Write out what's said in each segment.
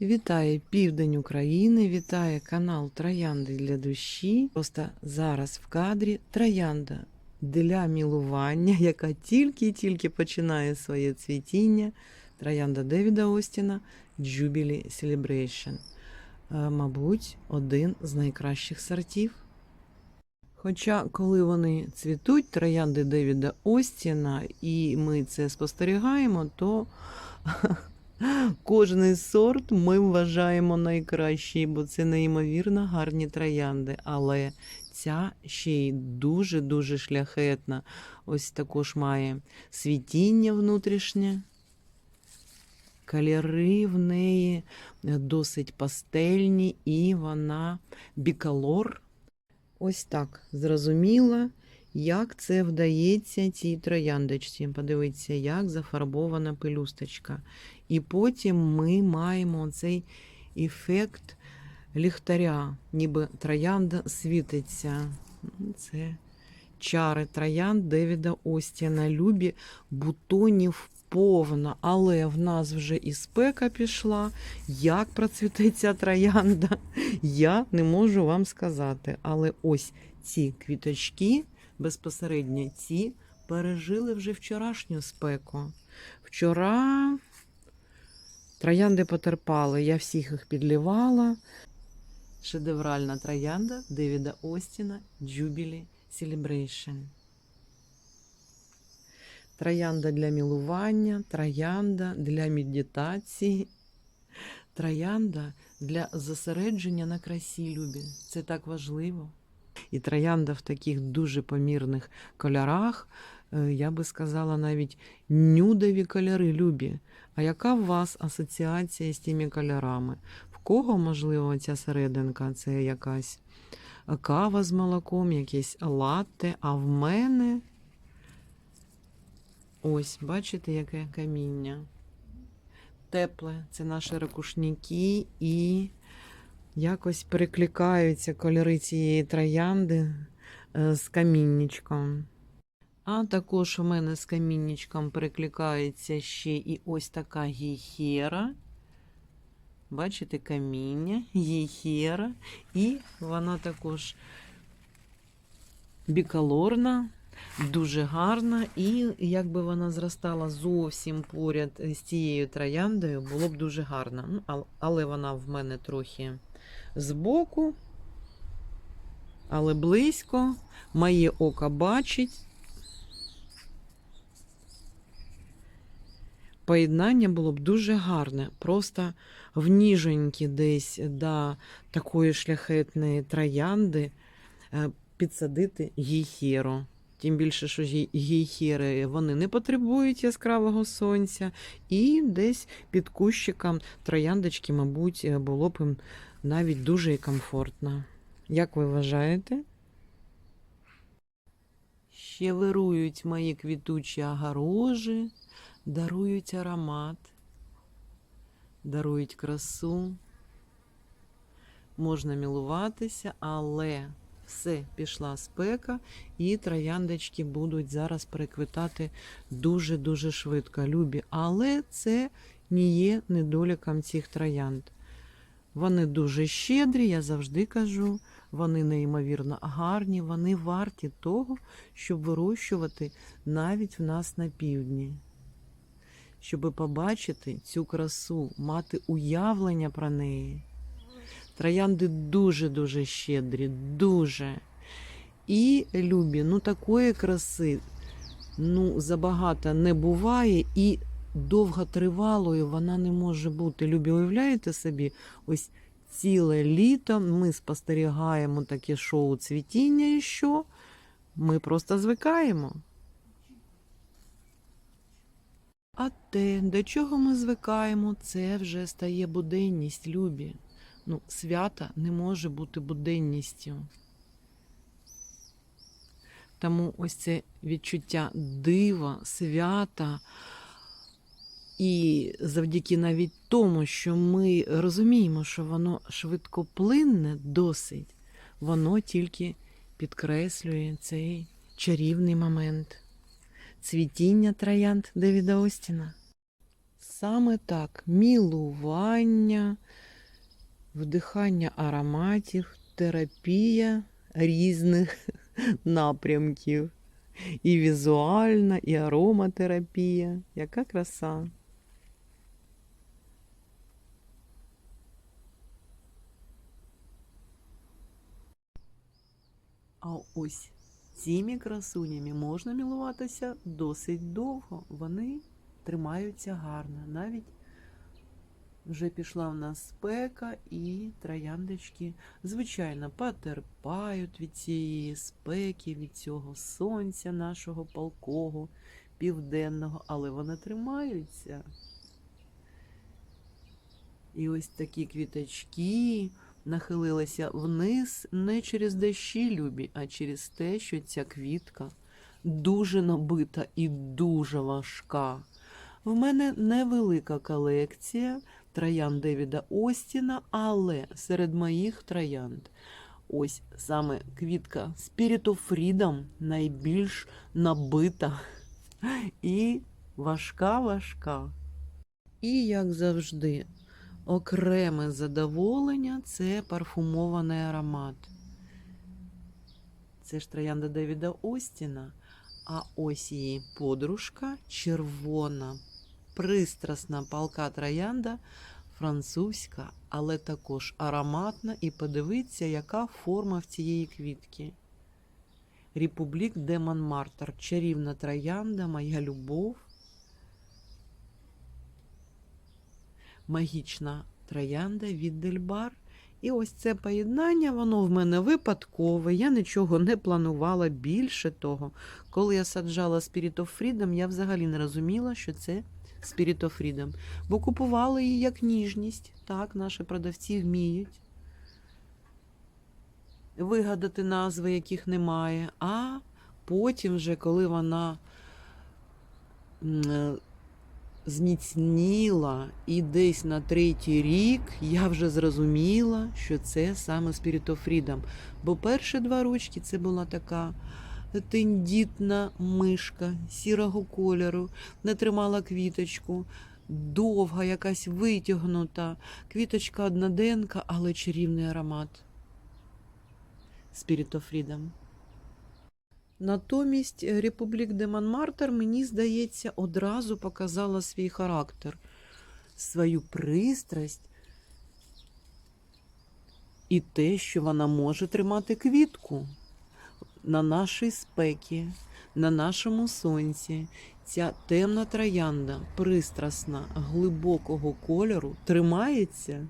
Вітає південь України, вітає канал Троянди для душі. Просто зараз в кадрі троянда для мілування, яка тільки-тільки починає своє цвітіння. Троянда Девіда Остіна Jubilee Celebration. Е, Мабуть, один з найкращих сортів. Хоча, коли вони цвітуть, троянди Девіда Остіна, і ми це спостерігаємо, то Кожний сорт ми вважаємо найкращий, бо це неймовірно гарні троянди. Але ця ще й дуже-дуже шляхетна. Ось також має світіння внутрішнє. Кольори в неї досить пастельні, і вона біколор. Ось так зрозуміла, як це вдається цій трояндочці. Подивіться, як зафарбована пелюсточка. І потім ми маємо цей ефект ліхтаря, ніби троянда світиться. Ну, Це чари троянд Девіда Остіна. Любі бутонів повно, але в нас вже і спека пішла. Як процвіте ця троянда, я не можу вам сказати. Але ось ці квіточки, безпосередньо ці, пережили вже вчорашню спеку. Вчора Троянди потерпали, я всіх їх підлівала. Шедевральна троянда Девіда Остіна Jubilee Celebration. Троянда для мілування, троянда для медитації, троянда для зосередження на красі любі. Це так важливо. І троянда в таких дуже помірних кольорах, я би сказала, навіть нюдові кольори любі. А яка в вас асоціація з тими кольорами? В кого, можливо, ця серединка це якась кава з молоком, якесь латте, а в мене ось, бачите, яке каміння. Тепле, це наші ракушники, і якось перекликаються кольори цієї троянди е, з каміннячком. А також у мене з каміннячком перекликається ще і ось така гіхера. Бачите, каміння, гіхера. І вона також біколорна, дуже гарна. І якби вона зростала зовсім поряд з цією трояндою, було б дуже гарно. Ну, Але вона в мене трохи збоку, але близько. Моє око бачить. Поєднання було б дуже гарне. Просто в ніженькі десь до такої шляхетної троянди е, підсадити гейхеру. Тим більше, що гі- гейхери вони не потребують яскравого сонця, і десь під кущиком трояндочки, мабуть, е, було б їм навіть дуже і комфортно. Як ви вважаєте? Ще вирують мої квітучі огорожі дарують аромат, дарують красу. Можна мілуватися, але все пішла спека, і трояндочки будуть зараз переквитати дуже-дуже швидко, любі. Але це не є недоліком цих троянд. Вони дуже щедрі, я завжди кажу. Вони неймовірно гарні, вони варті того, щоб вирощувати навіть в нас на півдні щоб побачити цю красу, мати уявлення про неї. Троянди дуже-дуже щедрі, дуже. І любі, ну такої краси ну, забагато не буває, і довготривалою вона не може бути. Любі, уявляєте собі, ось ціле літо ми спостерігаємо таке шоу цвітіння, і що? Ми просто звикаємо. А те, до чого ми звикаємо, це вже стає буденність, любі. Ну, свята не може бути буденністю. Тому ось це відчуття дива, свята. І завдяки навіть тому, що ми розуміємо, що воно швидкоплинне досить, воно тільки підкреслює цей чарівний момент цвітіння троянд Девіда Остіна. Саме так, мілування, вдихання ароматів, терапія різних напрямків. І візуальна, і ароматерапія. Яка краса. А ось цими красунями можна милуватися досить довго. Вони тримаються гарно. Навіть вже пішла в нас спека, і трояндочки, звичайно, потерпають від цієї спеки, від цього сонця нашого палкого, південного, але вони тримаються. І ось такі квіточки нахилилися вниз не через дощі любі, а через те, що ця квітка дуже набита і дуже важка. В мене невелика колекція троянд Девіда Остіна, але серед моїх троянд ось саме квітка Spirit of Freedom найбільш набита і важка-важка. І, як завжди, окреме задоволення це парфумований аромат. Це ж троянда Девіда Остіна, а ось її подружка червона, пристрасна палка троянда, французька, але також ароматна. І подивіться, яка форма в цієї квітки. Републік де Монмартр, чарівна троянда, моя любов. Магічна троянда від Дельбар. І ось це поєднання, воно в мене випадкове. Я нічого не планувала більше того. Коли я саджала Spirit of Freedom, я взагалі не розуміла, що це Spirit of Freedom. Бо купували її як ніжність. Так, наші продавці вміють вигадати назви, яких немає. А потім, вже, коли вона зміцніла і десь на третій рік я вже зрозуміла, що це саме of Бо перші два рочки це була така тендітна мишка сірого кольору, не тримала квіточку, довга, якась витягнута, квіточка одноденка, але чарівний аромат. Freedom. Натомість Републік де Монмартр, мені здається, одразу показала свій характер, свою пристрасть і те, що вона може тримати квітку на нашій спекі, на нашому сонці. Ця темна троянда, пристрасна, глибокого кольору, тримається.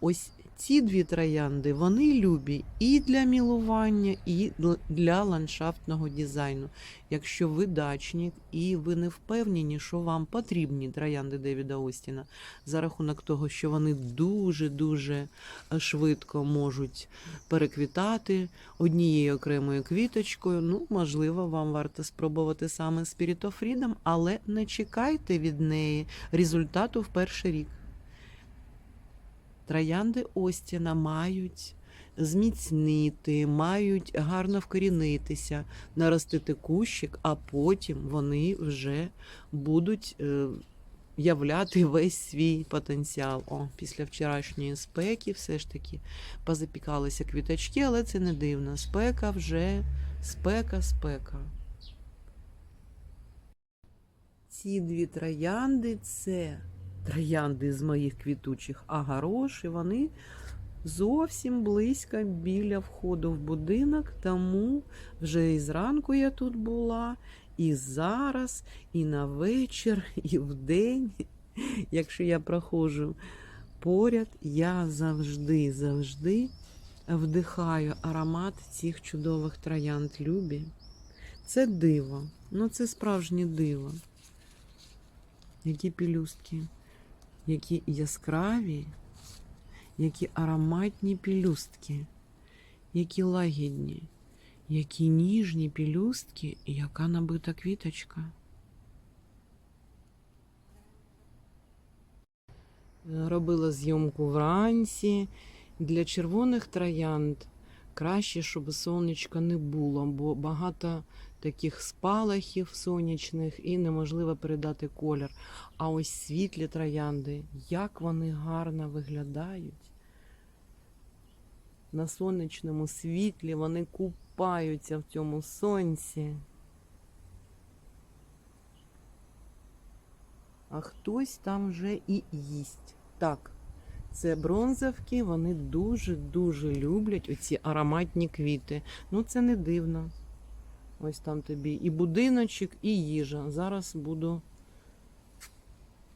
Ось ці дві троянди, вони любі і для мілування, і для ландшафтного дизайну. Якщо ви дачник і ви не впевнені, що вам потрібні троянди Девіда Остіна, за рахунок того, що вони дуже-дуже швидко можуть переквітати однією окремою квіточкою, ну, можливо, вам варто спробувати саме Spirit of Freedom, але не чекайте від неї результату в перший рік. Троянди Остіна мають зміцнити, мають гарно вкорінитися, наростити кущик, а потім вони вже будуть е, являти весь свій потенціал. О, після вчорашньої спеки все ж таки позапікалися квіточки, але це не дивно. Спека вже спека, спека. Ці дві троянди це троянди з моїх квітучих агарош, і вони зовсім близько біля входу в будинок, тому вже і зранку я тут була, і зараз, і на вечір, і вдень. Якщо я проходжу поряд, я завжди, завжди вдихаю аромат цих чудових троянд любі. Це диво, ну це справжнє диво. Які пілюстки які яскраві, які ароматні пілюстки, які лагідні, які ніжні пілюстки і яка набита квіточка. Робила зйомку вранці. Для червоних троянд краще, щоб сонечка не було, бо багато таких спалахів сонячних і неможливо передати колір. А ось світлі троянди, як вони гарно виглядають. На сонячному світлі вони купаються в цьому сонці. А хтось там вже і їсть. Так, це бронзовки, вони дуже-дуже люблять оці ароматні квіти. Ну, це не дивно. Ось там тобі і будиночок, і їжа. Зараз буду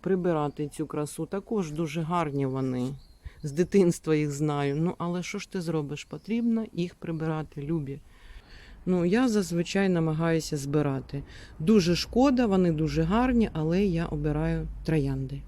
прибирати цю красу. Також дуже гарні вони. З дитинства їх знаю. Ну, але що ж ти зробиш? Потрібно їх прибирати, любі. Ну, я зазвичай намагаюся збирати. Дуже шкода, вони дуже гарні, але я обираю троянди.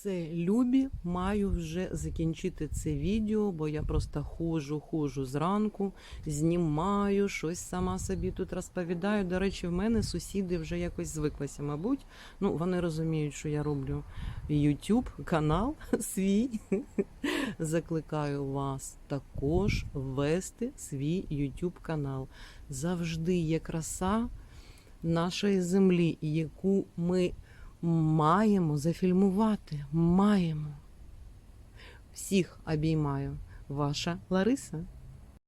Все, любі, маю вже закінчити це відео, бо я просто ходжу, ходжу зранку, знімаю, щось сама собі тут розповідаю. До речі, в мене сусіди вже якось звиклися, мабуть. Ну, вони розуміють, що я роблю YouTube канал свій. Закликаю вас також вести свій YouTube канал. Завжди є краса нашої землі, яку ми маємо зафільмувати. Маємо. Всіх обіймаю. Ваша Лариса.